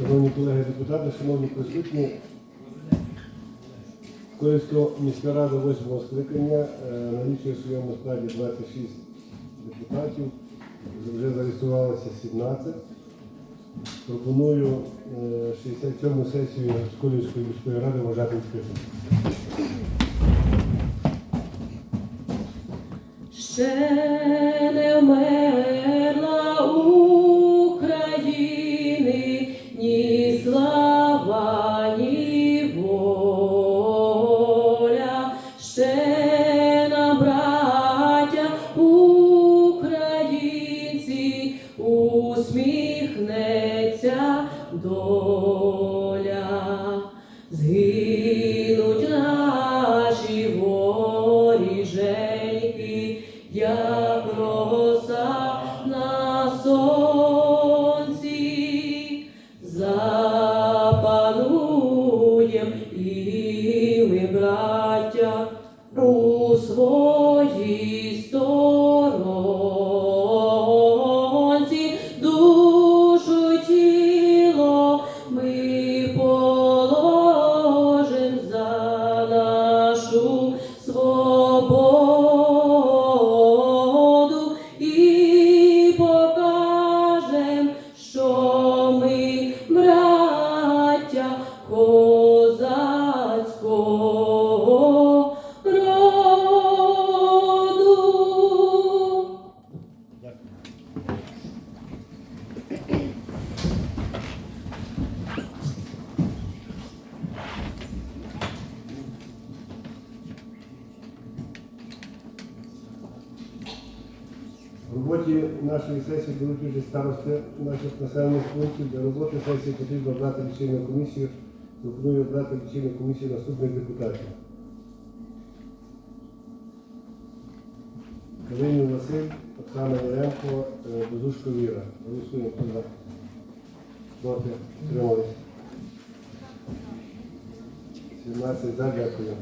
Шановні колеги депутати, шановні присутні, Коївська міська рада 8 скликання е, налічує в своєму складі 26 депутатів, вже зареєструвалося 17. Пропоную е, 67 сесію Сколівської міської ради вважати відкритою. Роботі нашої сесії беруть участь старости наших населених пунктів. Для роботи сесії потрібно обрати лічильну комісію. Пропоную обрати лічильну комісію наступних депутатів. Калинів Василь, Оксана Яремко, е, Безушко Віра. Голосуємо. За? Проти? Утримались? 17 за, дякую.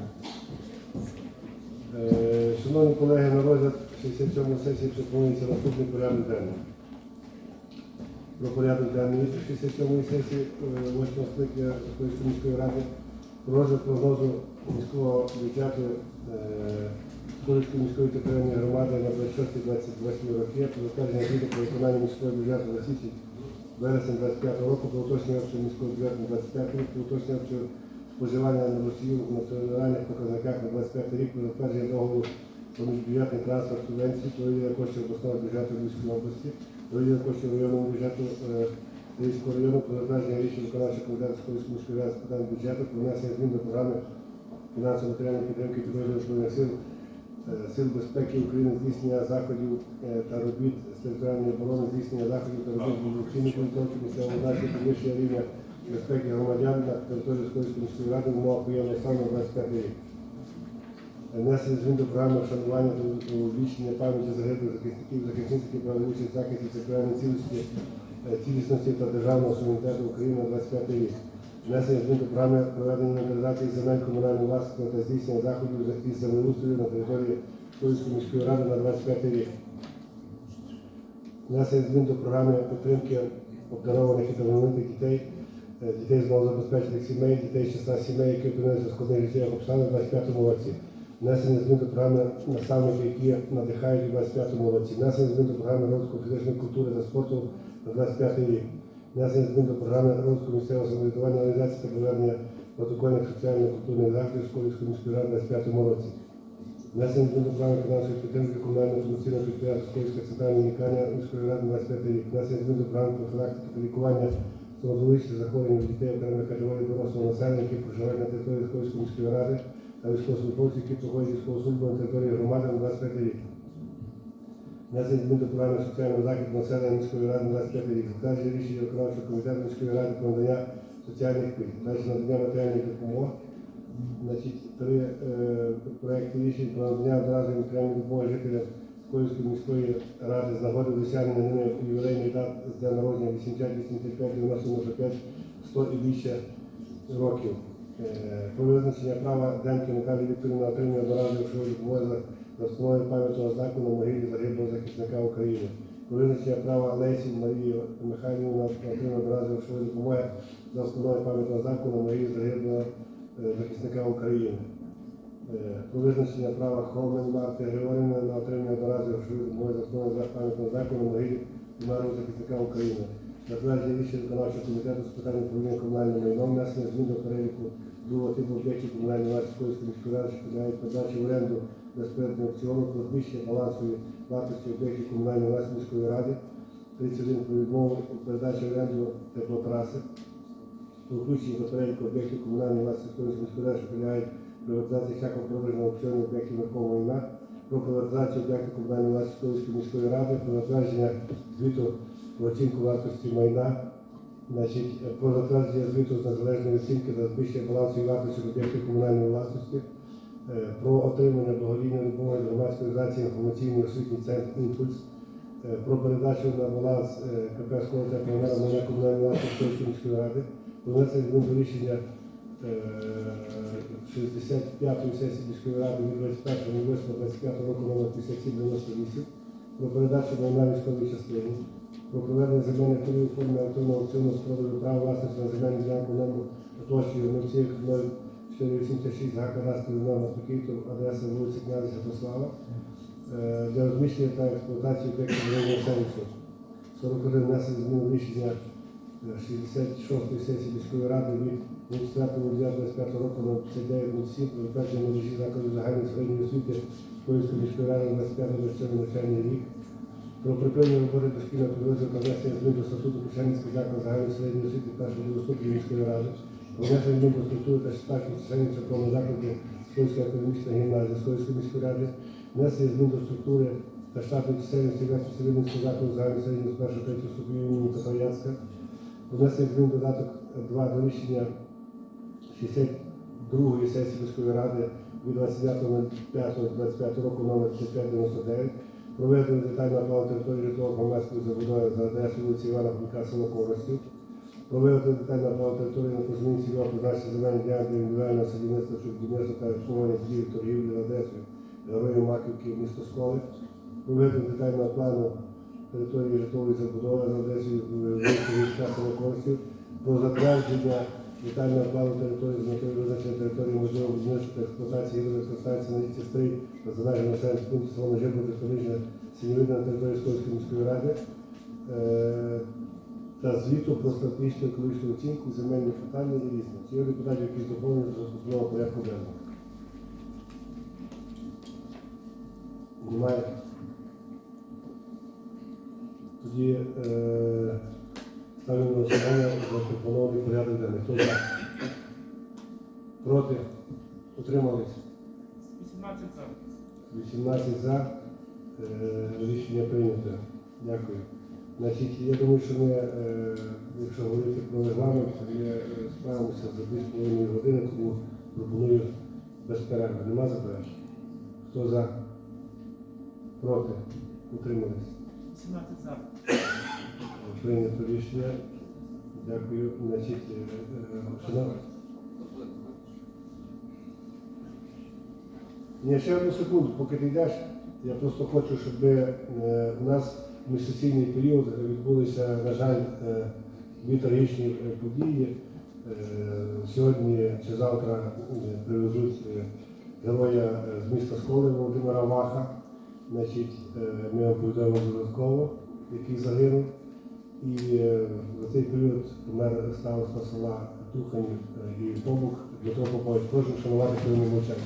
Е, Шановні колеги, на розгляд 67 сесії пропонується наступний порядок денний. Про порядок денний 67 сесії 8 скликання Київської міської ради про розгляд прогнозу міського бюджету Київської міської територіальної громади на 26-28 роки, про затвердження звіту про виконання міського бюджету за січень вересень 25 року, про уточнення обсягу міського бюджету на 25 рік, про уточнення обсягу споживання на Росію в національних показниках на 25 рік, про затвердження договору міжбюджетний трансфер про виділення коштів обласного бюджету Львівської області, про виділення коштів районному бюджету е, Львівського району, про затвердження рішень виконавчого комітету Сколівської міської ради з питань бюджету, про внесення змін до програми фінансово-матеріальної підтримки підрозділів Збройних сил, е, Сил безпеки України, здійснення заходів е, та робіт з територіальної оборони, здійснення заходів та робіт оцінки підготовки місцевого власті, підвищення рівня безпеки громадян на території Сколівської міської ради в умовах воєнного стану 25 рік. Внесення змін до програми вшанування та увічнення пам'яті загиблих захисників, захисниць, які брали участь захисті територіальної цілісності, е, цілісності та державного суверенітету України на 25 рік. Внесення змін до програми проведення інвентаризації земель комунальної власності та здійснення заходів із землеустрою на території Київської міської ради на 25 рік. Внесення змін до програми підтримки обдарованих і талановитих дітей, е, дітей з малозабезпечених сімей, дітей з числа сімей, які опинилися в складних життєвих обставинах у 25 році. Внесення змін до програми наставники, які надихають у 25-му році. Внесення змін до програми розвитку фізичної культури та спорту на 25 рік. Внесення змін до програми розвитку місцевого самоврядування організації та проведення протокольних соціально-культурних заходів Сколівської міської ради у 25-му році. Внесення змін до програми фінансової підтримки комунального комерційного підприємства Сколівська центральна лікарня міської ради на 25 рік. Внесення змін до програми профілактики та лікування стоматологічних захворювань дітей окремих категорій дорослого населення, які проживають на території Сколівської міської ради та військовослужбовців, які проходять військову службу на території громади на 25 рік. Внесення змін до програми соціального захисту населення міської ради на 25 рік. Затвердження рішення виконавчого комітету міської ради про надання соціальних пільг. Далі надання матеріальних допомог. Значить, три е, проекти рішень про надання одноразової матеріальної допомоги жителям Сколівської міської ради з нагоди досягнення ними ювілейних дат з дня народження 80, 85, 95, 100 і більше років. Е, Про визначення права Демки Наталії Вікторівни на отримання одноразової грошової допомоги за за пам'ятного знаку на могилі загиблого захисника України. про визначення права Лесі Марії Михайлівни на отримання одноразової грошової допомоги за встановлення пам'ятного знаку на Марії загиблого е, захисника України. Е, Про визначення права Холмен Марти Григорівни на отримання одноразової допомоги за встановлення пам'ятного знаку на Марії померлого захисника України. Затвердження рішення виконавчого комітету з питань управління комунальним майном внесення змін до переліку другого типу об'єктів комунальної власності Київської міської ради, що передачі в оренду безпереднього аукціону про збільшення балансової вартості об'єктів комунальної власності міської ради. 31 про відмову передачі в оренду теплотраси. Про включення до переліку об'єктів комунальної власності Київської міської ради, що підлягають приватизації шляхом продажу на об'єктів нерухомого майна. Про приватизацію об'єктів комунальної власності Київської міської ради, про затвердження звіту про оцінку вартості майна, значить, е, про затвердження звіту з незалежної оцінки за збільшення балансу і вартості об'єктів комунальної власності, е, про отримання благодійної допомоги громадської організації інформаційний освітній центр «Імпульс», е, про передачу на баланс КП «Школа теплоенерго» майна комунальної власності Київської ради, про внесення до рішення е, 65-ї сесії міської ради від 21.08.25 року номер 5798 про передачу майна військової частини, про проведення земельних торгів у формі електронного аукціону з продажу права власності на земельну ділянку номер площею 0,0486 га кадастровий номер то адреса вулиці князя Святослава, е, для розміщення та експлуатації об'єктів воєнного сервісу. 41 внесення змін рішення е, 66-ї сесії міської ради від 24.09.25 року на 59.07 про затвердження мережі закладів загальної середньої освіти Київської міської ради на 25 навчальний рік. Про припинення роботи дошкільного підрозділу та внесення змін до статуту Печанівської закладу загальної середньої освіти першого доступної міської ради. Про внесення змін до структури та штатів членів церковного закладу Школьської академічної гімназії Скольської міської ради. Внесення змін до структури та штатної чисельності Вести Севільницького закладу загальної середньої з першого третього ступеню імені. Про внесення змін додаток 2 до рішення 62-ї сесії міської ради від 29.05.25 року номер 5599 проведення детального плану території житлового громадської забудови за адресою вулиці Івана Франка, село Коростів, проведення детального плану території на позміні цільового призначення земельних ділянки індивідуального садівництва будівництва та обслуговування будівель торгівлі за адресою Героїв Маківки, місто Сколи, проведення детального плану території житлової забудови за адресою вулиці Війська, село про затвердження детального плану території з метою визначення території будівництва та експлуатації гідроелектростанції на річці Стрий та завершення населених пунктів село Межибо до Сторожня Сіньовидна на території Скольської міської ради е, та звіту про стратегічну екологічну оцінку земельних питань і. Чи є депутатів якісь доповнення до заступного порядку денного? Немає. Тоді е, ставлю на голосування запропонований порядок денний. Хто за? Проти? Утримались? 18 за. 18 за. Е, Рішення прийнято. Дякую. Значить, я думаю, що ми, е, якщо говорити про регламент, ми е, справимося за 2,5 години, тому пропоную без перерви. Нема заперечень? Хто за? Проти? Утримались? 18 за. Прийнято рішення. Дякую. Значить, е, е, шановні. Ні, ще одну секунду, поки ти йдеш. Я просто хочу, щоб е, у нас в міжсесійний період відбулися, на жаль, е, дві трагічні е, події. Е, Сьогодні чи завтра е, привезуть е, героя е, з міста Сколи Володимира Маха. Значить, е, ми вам повідомимо додатково, який загинув. І е, в цей період помер староста села Туханів е, і Побух Дмитро Попович. Прошу шанувати хвилину мовчання.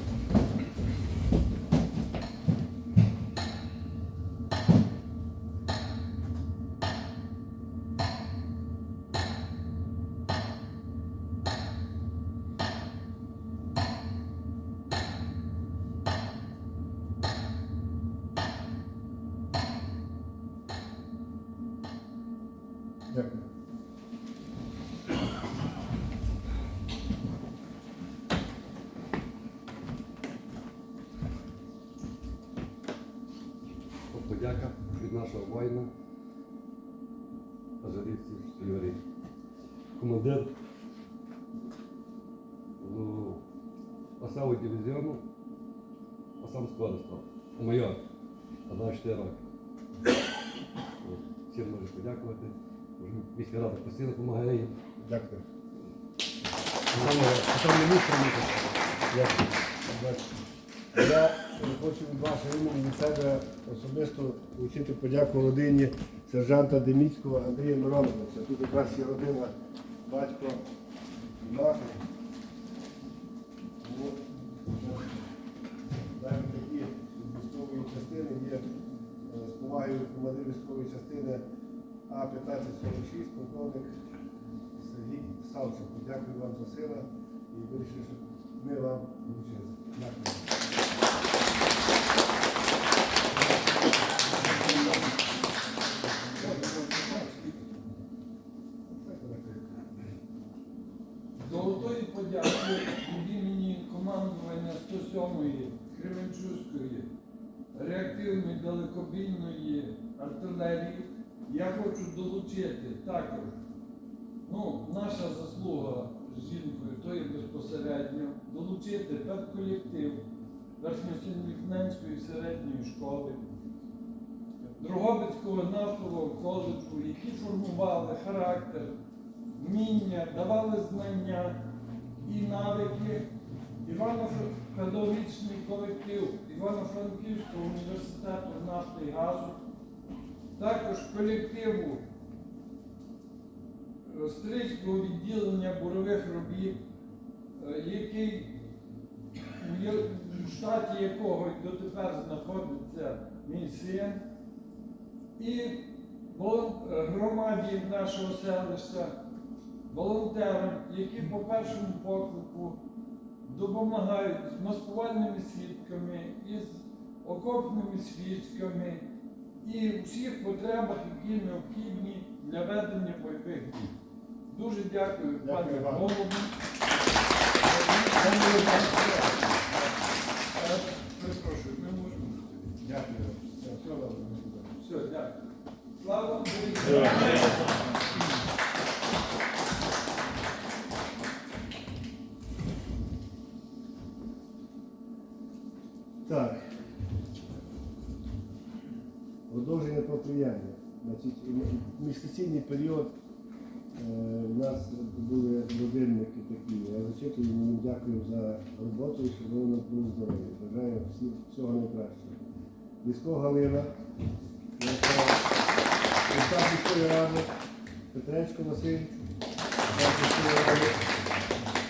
Дякую. Подяка від нашого воїна, Ажарівців Юрій. Командир ну, дивізіону, а сам. Майор, 24 роки. Всім можу подякувати. Міська рада постійно допомагає їм. Дякую. Я хочу від вашого імені від себе особисто вручити подяку родині сержанта Деміцького Андрія Мироновича. Тут якраз є родина, батько, мати. Тому, Навіть такі військової частини є е, з повагою командир військової частини А-1546, полковник Сергій Савченко. Дякую вам за сина і вирішили, щоб ми вам вручили. Дякую. Золотої подяки від імені командування 107-ї Кременчуцької реактивної далекобійної артилерії я хочу долучити також. Ну, наша заслуга з жінкою, то є безпосередньо долучити педколектив Верхньосінлікненської середньої школи, Дрогобицького нафтового коледжу, які формували характер, вміння, давали знання і навики. Івано-педагогічний колектив Івано-Франківського університету нафти і газу, також колективу. Стрийського відділення бурових робіт, е, який у штаті якого дотепер знаходиться мій син, і е, громаді нашого селища, волонтерам, які по першому поклику допомагають з маскувальними свідками, із окопними свічками і всіх потребах, які необхідні для ведення бойових дій. Дуже дякую, Дякую пане вам. голову. Перепрошую, ми можемо. Дякую. Все, дякую. Слава Україні! Період е, у нас були годинники такі. Я зачитую їм дякую за роботу і щоб вони були здорові. Бажаю всім всього найкращого. Лісько Галина, Представ міської ради, Петренсько Василь, міської ради,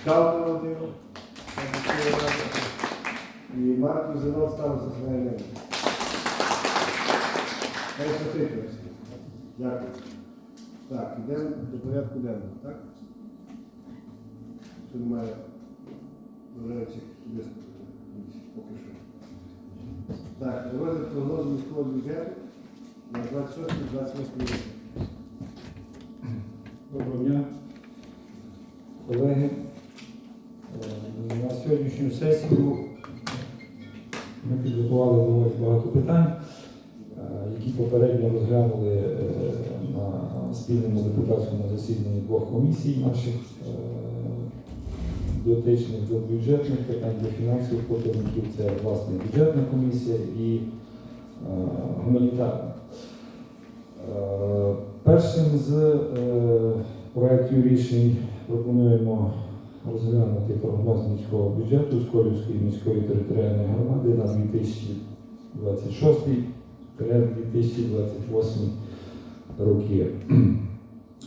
Калка Володимир, міської ради. І Марків Зенон став за своє. Дякую. Так, йдемо до порядку денного, так? Що немає речі поки що. Так, розгляд прогнозу міського бюджету на 26-28 рік. Доброго дня, колеги. Е, На сьогоднішню сесію ми підготували багато питань, е, які попередньо розглянули е, спільному депутатському засіданні двох комісій наших е, дотичних до бюджетних питань, до фінансових показників. Це власне бюджетна комісія і е, гуманітарна. Е, Першим з проєктів рішень пропонуємо розглянути прогноз міського бюджету Сколівської міської територіальної громади на 2026-2028 роки.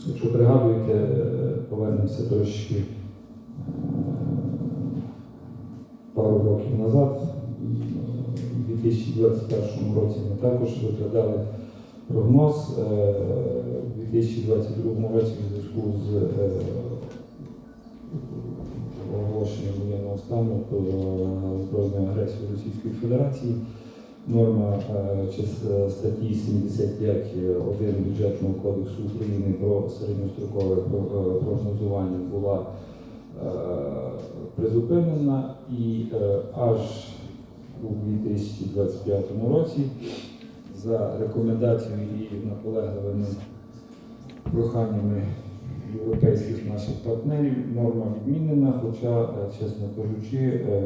Якщо пригадуєте, е, повернемося трошки е, пару років назад, у 2021 році ми також розглядали прогноз е, у 2022 році у зв'язку з е, оголошенням воєнного стану про збройну агресію Російської Федерації. Норма е, чис- статті 75.1 бюджетного кодексу України про середньострокове е, прогнозування була е, призупинена і е, аж у 2025 році за рекомендацією і наполегливими проханнями європейських наших партнерів норма відмінена, хоча, е, чесно кажучи, е,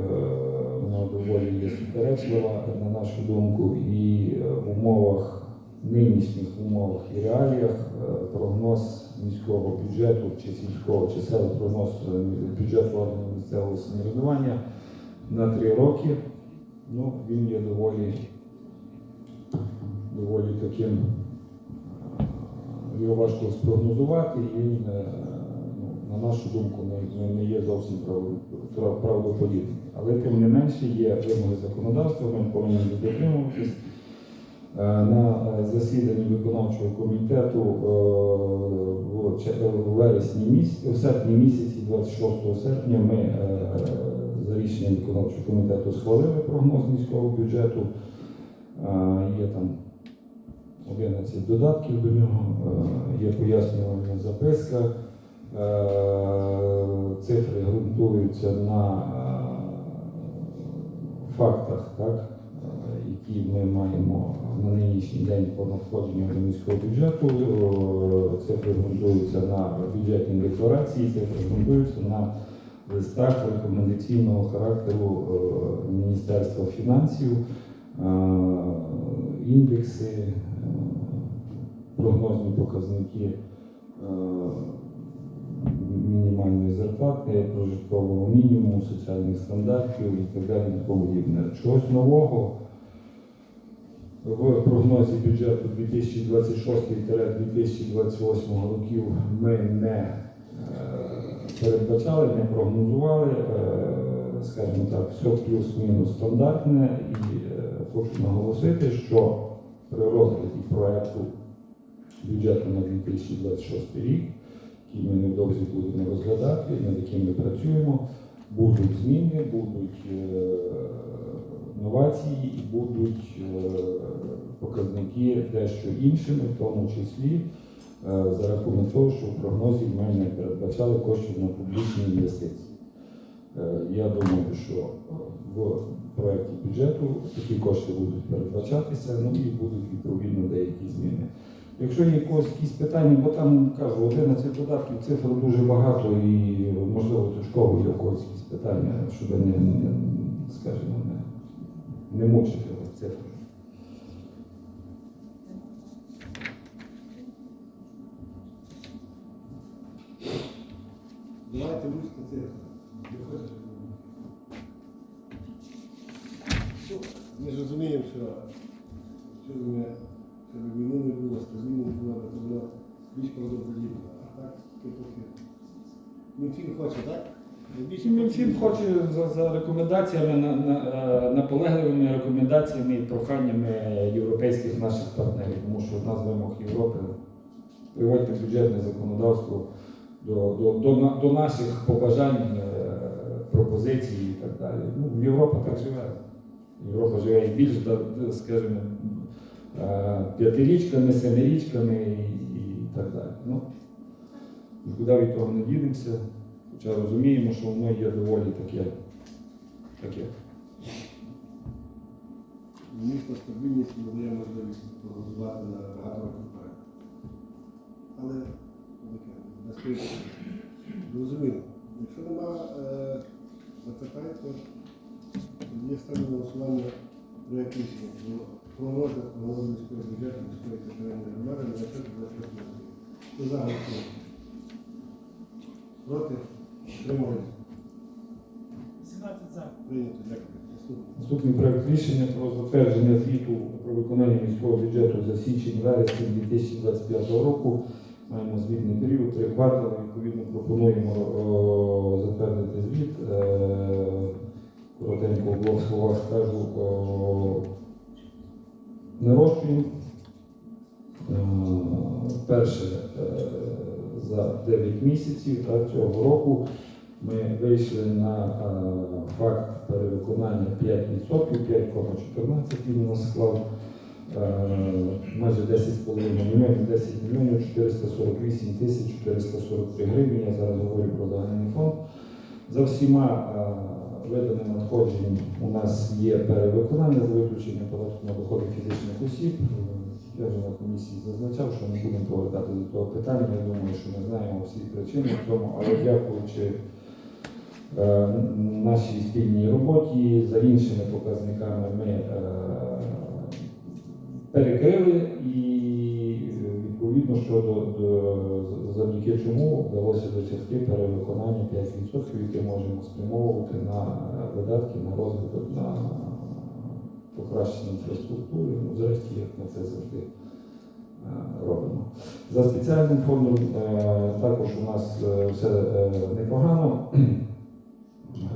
вона доволі є суперечлива, на нашу думку, і е, в умовах нинішніх умовах і реаліях прогноз міського бюджету чи сільського чи село прогноз бюджету органів місцевого самоврядування на три роки. Ну, він є доволі, доволі таким. Його важко спрогнозувати, і він, е, ну, на нашу думку, не, не- є зовсім прав- прав- правдоподібним. Але тим не менше є вимоги законодавства, ми повинні дотримуватись. Е, На е, засіданні виконавчого комітету в вересні в серпні місяці, 26 серпня, ми за рішенням виконавчого комітету схвалили прогноз міського бюджету. Є там 11 додатків до нього, е, є пояснювальна записка. Е, Цифри ґрунтуються на е, фактах, так, які ми маємо на нинішній день по надходженню до міського бюджету. Цифри ґрунтуються на бюджетній декларації, цифри ґрунтуються на листах рекомендаційного характеру Міністерства фінансів, індекси, прогнозні показники е, мінімальної зарплати, прожиткового мінімуму, соціальних стандартів і так далі подібне. Чогось нового в прогнозі бюджету 2026-2028 років ми не е, передбачали, не прогнозували, е, скажімо так, все плюс-мінус стандартне. І хочу наголосити, що при розгляді проекту бюджету на 2026 рік, який ми невдовзі будемо розглядати, над яким ми працюємо, будуть зміни, будуть е, новації і будуть е, показники дещо іншими, в тому числі е, за рахунок того, що в прогнозі ми не передбачали коштів на публічні інвестиції. Я думаю, що в проєкті бюджету такі кошти будуть передбачатися, ну і будуть відповідно деякі зміни. Якщо є якісь питання, бо там кажу, 11 додатків, цифр дуже багато і можливо точково є когось якісь питання, щоб не, не скажімо, не, не мучити вас цифр. Давайте ручки цифри. Ми розуміємо, що ми війни не було, стабільно не було, то було більш правдоподібно. А так, таки. Мінфін хоче, так? Мінфін хоче за, за рекомендаціями, на, на, е, наполегливими рекомендаціями і проханнями європейських наших партнерів, тому що одна з вимог Європи приводьте бюджетне законодавство до, до, до, до наших побажань, е, пропозицій і так далі. Ну, Європа так живе. Європа живе і більш, скажімо, п'ятирічками, семирічками і, і так далі. Ну, нікуди від того не дінемося. Хоча розуміємо, що воно є доволі таке. таке. Місто стабільність надає можливість прогнозувати на багато років вперед. Але таке. Зрозуміло. Якщо нема е, запитань, то є ставлю на голосування проєкт рішення про голови міського бюджету міської територіальної громади на 26 року. Хто за голосує? Проти? Тримали? 18 за. Прийнято. Дякую. Наступне. Наступний проект рішення про затвердження звіту про виконання міського бюджету за січень-вересень 2025 року. Маємо звітний період, три квартали. Відповідно, пропонуємо о, затвердити звіт. Е, Коротенько в двох словах скажу. О, нарощуємо. Е, Перше е, за 9 місяців цього року ми вийшли на е, факт перевиконання 5%, 5,14 він нас склав майже 10,5 мільйонів, 10 мільйонів 448 тисяч 443 гривні. Я зараз говорю про загальний фонд. За всіма виданими надходженнями у нас є перевиконання за виключенням податку на доходи фізичних осіб. Я вже на комісії зазначав, що не будемо повертати до того питання. Я думаю, що ми знаємо всі причини в цьому, але дякуючи е, нашій спільній роботі за іншими показниками ми е, перекрили і відповідно, що до, до, завдяки чому вдалося досягти перевиконання 5%, яке можемо спрямовувати на видатки, на розвиток, на покращення інфраструктури. Ну, зрешті, як ми це завжди е, робимо. За спеціальним фондом е, також у нас е, все е, непогано. Е,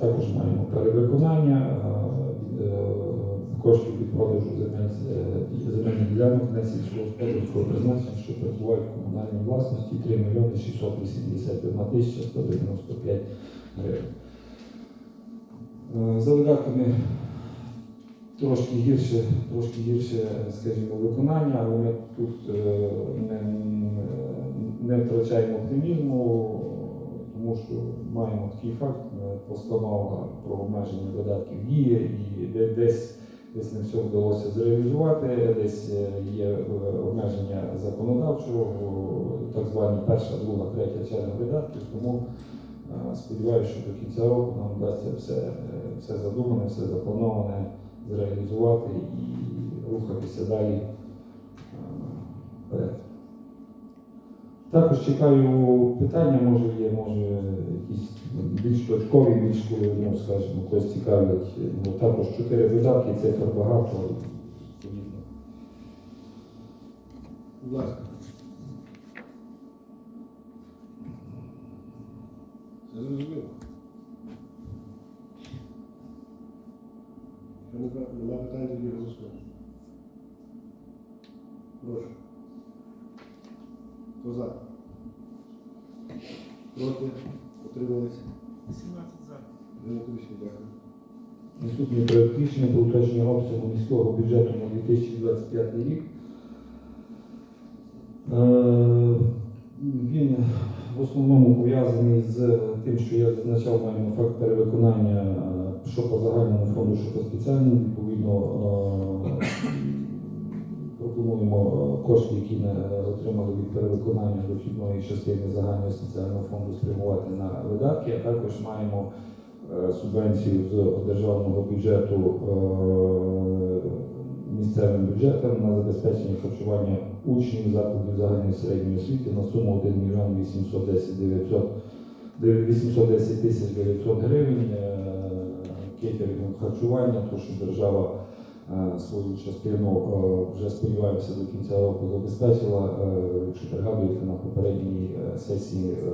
Також маємо перевиконання е, е, коштів продажу земель, е, земельних ділянок на сільськогосподарського призначення, що перебувають в комунальній власності 3 мільйони 681 тисяча 195 гривень. Е, За видатками трошки гірше, трошки гірше, скажімо, виконання, але ми тут е, не, не втрачаємо оптимізму, тому що маємо такий факт, постанова про обмеження видатків діє і де- десь. Десь не все вдалося зреалізувати, десь е, є е, обмеження законодавчого, так звані перша, друга, третя черга видатків. Тому е, сподіваюся, що до кінця року нам вдасться все, е, все задумане, все заплановане зреалізувати і рухатися далі е, вперед. Також чекаю питання, може є, може якісь більш точкові, більш, ну, скажімо, когось цікавлять. Ну, також чотири видатки, цифр багато. Все зрозуміло. Нема. Прошу. Хто за? Проти? Наступний проект рішення про уточнення обсягу міського бюджету на 2025 рік. Е, Він в основному пов'язаний з тим, що я зазначав, маємо факт перевиконання е, що по загальному фонду, що по спеціальному. Відповідно, е, пропонуємо кошти, які ми отримали від перевиконання дохідної частини загального соціального фонду спрямувати на видатки, а також маємо субвенцію з державного бюджету е, місцевим бюджетом на забезпечення харчування учнів закладів загальної середньої освіти на суму 1 мільйон 810 900 810 тисяч 900 гривень е, харчування, то що держава е, свою частину е, вже сподіваємося до кінця року забезпечила. Е, Якщо пригадуєте, на попередній е, сесії е,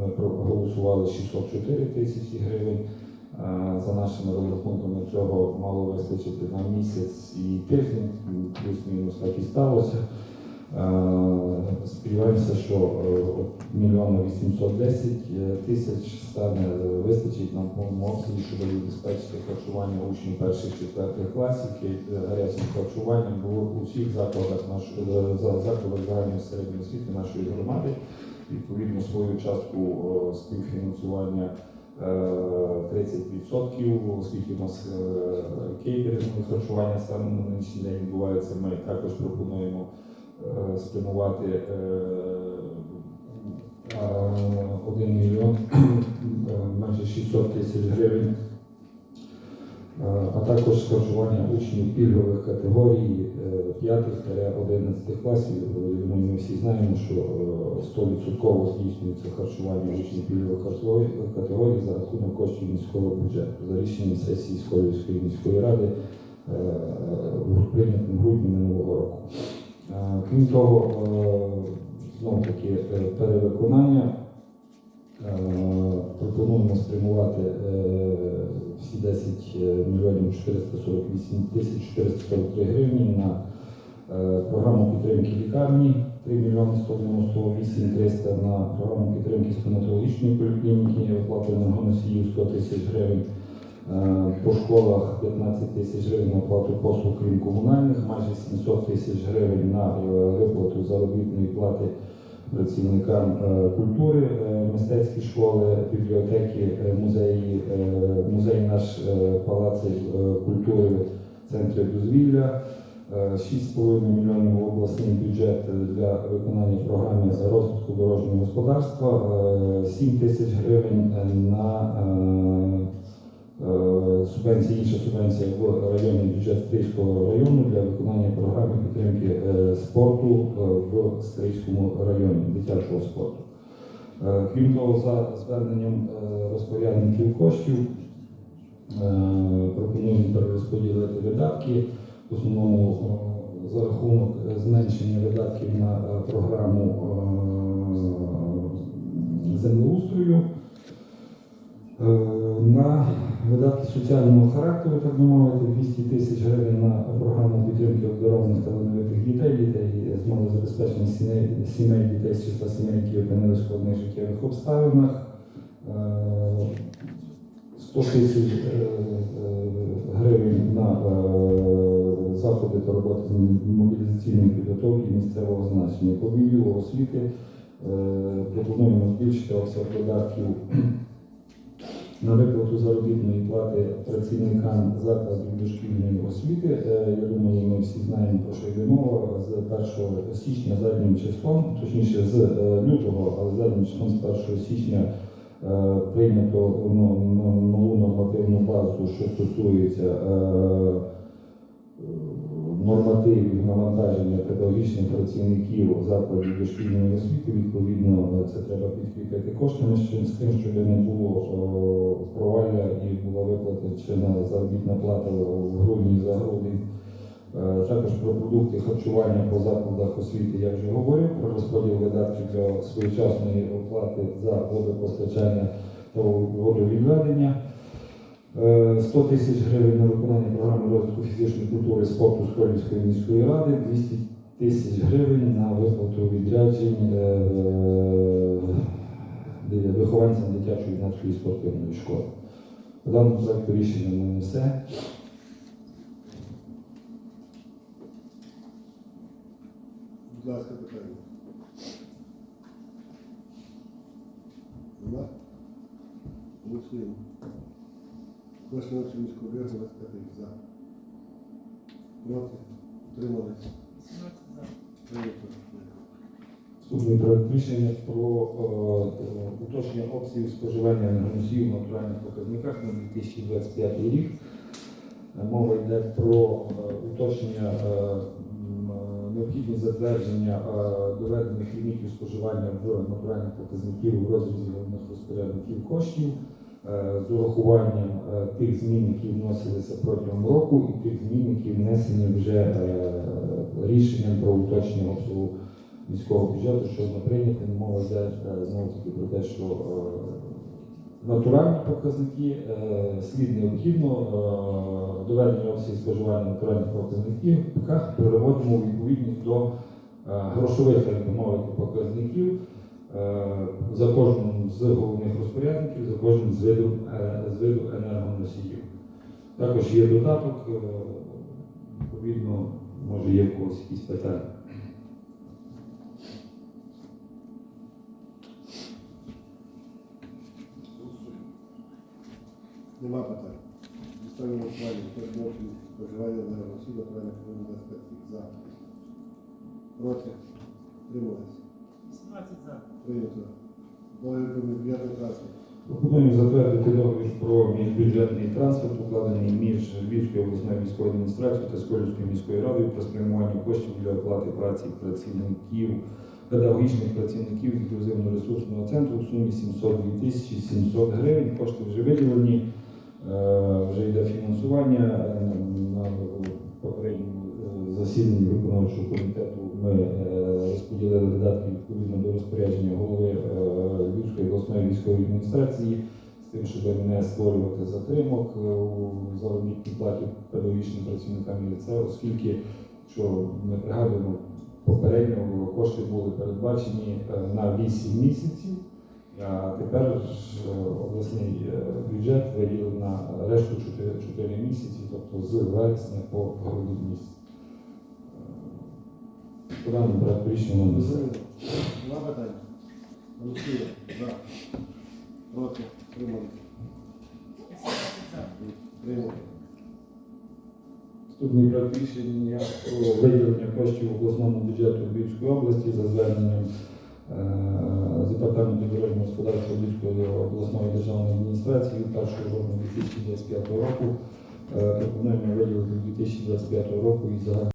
ми проголосували 604 тисячі гривень. Е, За нашими розрахунками цього мало вистачити на місяць і тиждень, плюс-мінус так і сталося. Е, Сподіваємося, що е, мільйона 810 тисяч стане е, вистачить нам обсязі, щоб забезпечити харчування учнів перших четвертих класів, е, гарячим харчуванням було у всіх закладах нашої е, закладах загальної середньої освіти нашої громади. Відповідно, свою частку е, співфінансування е, 30%, оскільки у нас е, кейтерингове харчування станом на нинішній день відбувається, ми також пропонуємо е, спрямувати е, е, 1 мільйон е, майже 600 тисяч гривень, Е, а також харчування учнів пільгових категорій е, 5-11 класів. Е, Думаю, ми всі знаємо, що е, 100% здійснюється харчування учнів пільгових категорій- за рахунок коштів міського бюджету за рішенням сесії Сколівської міської ради е, в грудні минулого року. Е, Крім того, знову таки е, перевиконання. Е, Пропонуємо спрямувати е, всі 10 мільйонів 448 тисяч 443 гривні на е, програму підтримки лікарні 3 мільйони 198 300 на програму підтримки стоматологічної поліклініки оплати енергоносіїв 100 тисяч гривень. Е, По школах 15 тисяч гривень на оплату послуг крім комунальних, майже 700 тисяч гривень на е, виплату заробітної плати працівникам е, культури, мистецькі школи, бібліотеки, музеї, музей наш палаци е, культури, центри дозвілля. Е, 6,5 мільйонів обласний бюджет для виконання програми розвитку дорожнього господарства, е, 7 тисяч гривень на субвенція, інша субвенція в районний бюджет Стрийського району для виконання програми підтримки е, спорту е, в Стрийському районі, дитячого спорту. Е, Крім того, за зверненням е, розпорядників коштів е, пропонуємо перерозподілити видатки, в основному е, за рахунок зменшення видатків на е, програму е, землеустрою. Е, видатки соціального характеру, так би мовити, 200 тисяч гривень на програму підтримки обдарованих талановитих дітей, дітей з малозабезпечених сімей, сімей, дітей з числа сімей, які опинилися в складних життєвих обставинах. Е, 100 тисяч е, е, гривень на е, заходи та роботи з мобілізаційної підготовки місцевого значення. По освіти е, пропонуємо збільшити обсяг видатків на виплату заробітної плати працівникам закладів дошкільної освіти. Е, Я думаю, ми всі знаємо, про що йде мова. З 1 січня заднім числом, точніше з е, лютого, але заднім числом з 1 січня е, прийнято ну, ну, нову нормативну базу, що стосується нормативів навантаження педагогічних працівників закладів дошкільної освіти. Відповідно, це треба підкріпити коштами з тим, щоб не було провалля і була виплата заробітна плата в грудні за грудень. Е, Також про продукти харчування по закладах освіти я вже говорив, про розподіл видатків для своєчасної оплати за водопостачання та водовідведення. Е, 100 тисяч гривень на виконання програми розвитку фізичної культури і спорту Сколівської міської ради, 200 тисяч гривень на виплату відряджень е, вихованцям дитячої юнацької спортивної школи. В даному проекту рішення в все. Будь ласка, питання. Голосуємо. Цю міську об'єкту 25 за. Проти? Утримались? 18 за. Прийнято. Наступний проект рішення про е, уточнення обсягів споживання енергоносіїв в натуральних показниках на 2025 рік. Мова йде про е, уточнення е, е, необхідність затвердження доведених лімітів споживання в натуральних показників у розрізі головних розпорядників коштів з урахуванням е, тих змін, які вносилися протягом року, і тих змін, які внесені вже е, рішенням про уточнення обсягу міського бюджету, що не прийняти, мова йде е, знову таки про те, що е, натуральні показники е, слід необхідно е, доведення обсягів споживання натуральних показників переводимо у відповідність до е, грошових, би мовити, показників. е, за кожним з головних розпорядників, за кожним з виду, е, з виду енергоносіїв. Також є додаток, е, відповідно, може є в когось якісь питання. Нема питань. Доставимо голосування. Цю споживання на Росію на правильних 25 за. Проти? Утримались? 18 за. Прийнято. Договір про міжбюджетний транспорт. Пропонуємо затвердити договір про міжбюджетний транспорт, укладений між Львівською обласною військовою адміністрацією та Сколівською міською радою про спрямування коштів для оплати праці працівників, педагогічних працівників інклюзивно-ресурсного центру в сумі 702 тисячі 700 гривень. Кошти вже виділені, е, вже йде фінансування. Е, На попередньому е, засіданні виконавчого комітету ми розподілили видатки відповідно до розпорядження голови е, Львівської обласної військової адміністрації з тим, щоб не створювати затримок е, у заробітній платі педагогічним працівникам ліцею, оскільки, якщо ми пригадуємо, попередньо кошти були передбачені е, на 8 місяців, а тепер обласний бюджет виділив на решту 4, 4 місяці, тобто з вересня по грудень місяць. Е, По даному проекту рішення нам все. Розуміло. Нема питань. Голосуємо. За. Проти? Утримались? 18 Наступний проект рішення про виділення коштів обласному бюджету Львівської області за зверненням з департаменту дорожнього господарства Львівської обласної державної адміністрації від 1 жовтня 2025 року. Е, Пропонуємо виділити 2025 року із загального